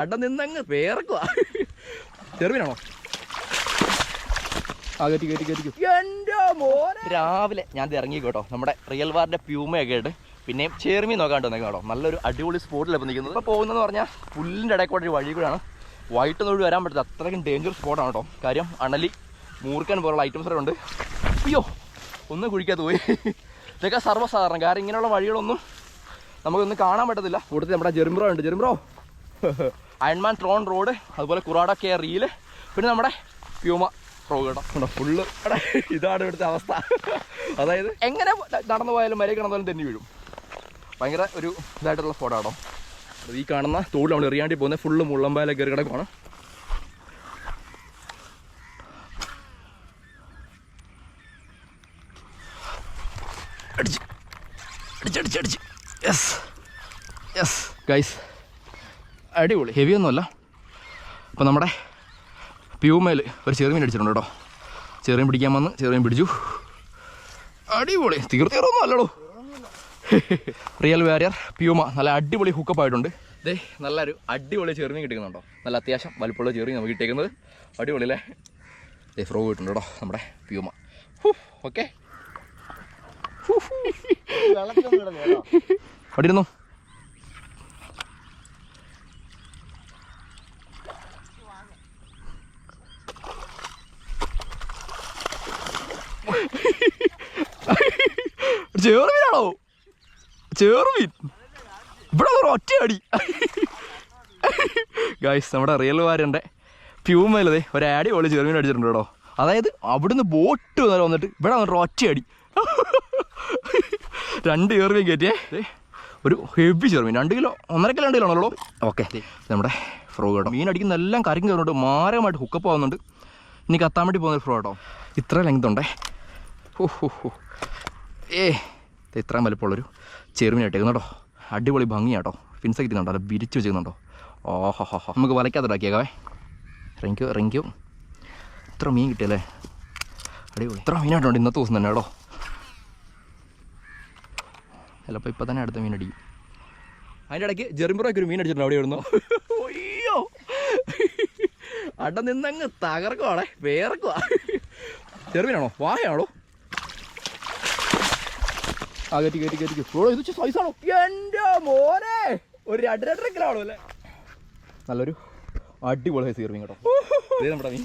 അട നിന്നങ്ങ് പേർക്കുവാ ചെറുവിനാണോ രാവിലെ ഞാൻ ഇറങ്ങി കേട്ടോ. നമ്മുടെ റിയൽ വാറിന്റെ പ്യൂമയൊക്കെ ആയിട്ട് പിന്നെ ചേർമി നോക്കാണ്ട് വന്നേക്കാം കേട്ടോ. നല്ലൊരു അടിപൊളി സ്പോട്ടിലാണ് ഇപ്പം നിൽക്കുന്നത്. ഇപ്പോൾ പോകുന്നതെന്ന് പറഞ്ഞാൽ പുല്ലിന്റെ ഇടയിൽ കൂടെ ഒരു വഴി കൂടെയാണ് വൈകിട്ട് നോടി വരാൻ പറ്റില്ല അത്രയ്ക്കും ഡേഞ്ചർ സ്പോട്ടാണ് കേട്ടോ. കാര്യം അണലി മൂർക്കൻ പോലുള്ള ഐറ്റംസ് ഒക്കെ ഉണ്ട്. അയ്യോ ഒന്നും കുഴിക്കാത്ത പോയി. ഇതൊക്കെ സർവസാധാരണം. കാരണം ഇങ്ങനെയുള്ള വഴികളൊന്നും നമുക്കൊന്നും കാണാൻ പറ്റത്തില്ല. കൂടുതൽ നമ്മുടെ ജെറിംബ്രോ ഉണ്ട്. ജെറിംബ്രോ അയൺമാൻ ട്രോൺ റോഡ് അതുപോലെ കുറാഡ കെ റീൽ പിന്നെ നമ്മുടെ പ്യൂമ റോഡ് കേട്ടോ. ഫുള്ള് ഇതാണ് ഇവിടുത്തെ അവസ്ഥ. അതായത് എങ്ങനെ നടന്നു പോയാലും മരയിൽ കിടന്നാലും തന്നെ വീഴും. ഭയങ്കര ഒരു ഇതായിട്ടുള്ള സ്പോട്ടാണോ ഈ കാണുന്ന തോട് നമ്മൾ എറിയാണ്ടി പോകുന്നത് ഫുള്ള് മുള്ളമ്പാല കയറി കിടക്കുവാണ്. അടിച്ച്. അടിച്ച് അടിച്ച് അടിച്ച്. യെസ് യെസ് ഗൈസ് അടിപൊളി. ഹെവി ഒന്നുമല്ല. അപ്പോൾ നമ്മുടെ പ്യൂമേൽ ഒരു ചെറുമീൻ അടിച്ചിട്ടുണ്ട് കേട്ടോ. ചെറുമീൻ പിടിക്കാൻ വന്ന് ചെറുമീൻ പിടിച്ചു. അടിപൊളി. തീർത്തീറൊന്നും അല്ലടോ. റിയൽ വാരിയർ പ്യൂമ നല്ല അടിപൊളി ഹുക്കപ്പ് ആയിട്ടുണ്ട്. ദേ നല്ലൊരു അടിപൊളി ചെറുമീൻ കിട്ടുന്നുണ്ടോ നല്ല അത്യാവശ്യം വലിപ്പമുള്ള ചെറുമീൻ നമുക്ക് കിട്ടിയേക്കുന്നത്. അടിപൊളി അല്ലേ? ദേ ഫ്രോ കിട്ടുന്നുണ്ട് കേട്ടോ നമ്മുടെ പ്യൂമ. ഓക്കെ അവിടെ ഇരുന്നു ചേറുമീനാണോ? ചേർമീൻ ഇവിടെ ഒരു ഒറ്റയടി ഗായ്സ് നമ്മുടെ റിയൽ വാരന്റെ പ്യൂമയിലതേ ഒരു പോലെ പൊളി അടിച്ചിട്ടുണ്ട് കേട്ടോ. അതായത് അവിടുന്ന് ബോട്ട് വന്നാൽ വന്നിട്ട് ഇവിടെ വന്നിട്ട് ഒറ്റയടി രണ്ട് ചെറുമീൻ കയറ്റിയേ. ഒരു ഹെവി ചെറുമീൻ. രണ്ട് കിലോ ഒന്നര കിലോ രണ്ട് കിലോ ആണല്ലോ. ഓക്കെ നമ്മുടെ ഫ്രോ കേട്ടോ. മീൻ അടിക്കുന്ന എല്ലാം കറിയും കയറുന്നുണ്ട്. മാരകമായിട്ട് ഹുക്കപ്പ് ആവുന്നുണ്ട്. ഇനി കത്താൻ വേണ്ടി പോകുന്ന ഫ്രോ കേട്ടോ. ഇത്ര ലെങ്ത് ഉണ്ടേ. ഓ ഹോ ഹോ. ഏ ഇത്രയും വലിപ്പമുള്ളൊരു ചെറുമീൻ ഇട്ടേക്കുന്നു കേട്ടോ അടിപൊളി ഭംഗിയാട്ടോ. ഫിൻസൊക്കെ ഇരിക്കുന്നുണ്ടോ അത് വിരിച്ച് വെച്ചിരുന്നുണ്ടോ ഓഹോ ഹോ നമുക്ക് വലയ്ക്കാത്തിടാക്കിയേക്കാവേ റെങ്ക് ഇറങ്ങിക്കോ ഇത്ര മീൻ കിട്ടിയല്ലേ? അടിപൊളി. ഇത്ര മീനായിട്ടുണ്ട് ഇന്നത്തെ ദിവസം തന്നെ കേട്ടോ. ചിലപ്പോൾ ഇപ്പം തന്നെ അടുത്ത മീൻ അടിക്കും അതിന്റെ ഇടയ്ക്ക് ജെറിമ്പുറയ്ക്ക് ഒരു മീൻ അടിച്ചിട്ടുണ്ട് അവിടെ ഇടുന്നു അയ്യോ. നിന്നങ്ങ് തകർക്കുവാണേ. വേർക്കുവാ. ചെറുമീനാണോ? വായയാണോ ആ കയറ്റി കയറ്റി കയറ്റി ഓ ഇത് സൈസാണോ എന്റെ മോനെ. ഒരു രണ്ട് രണ്ടര കിലോ ആണോ അല്ലേ നല്ലൊരു അടിപൊളി സൈസ് കയറി കേട്ടോ. നമ്മുടെ മീൻ.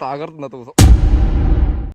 തകർത്തുന്നത്തെ ദിവസം.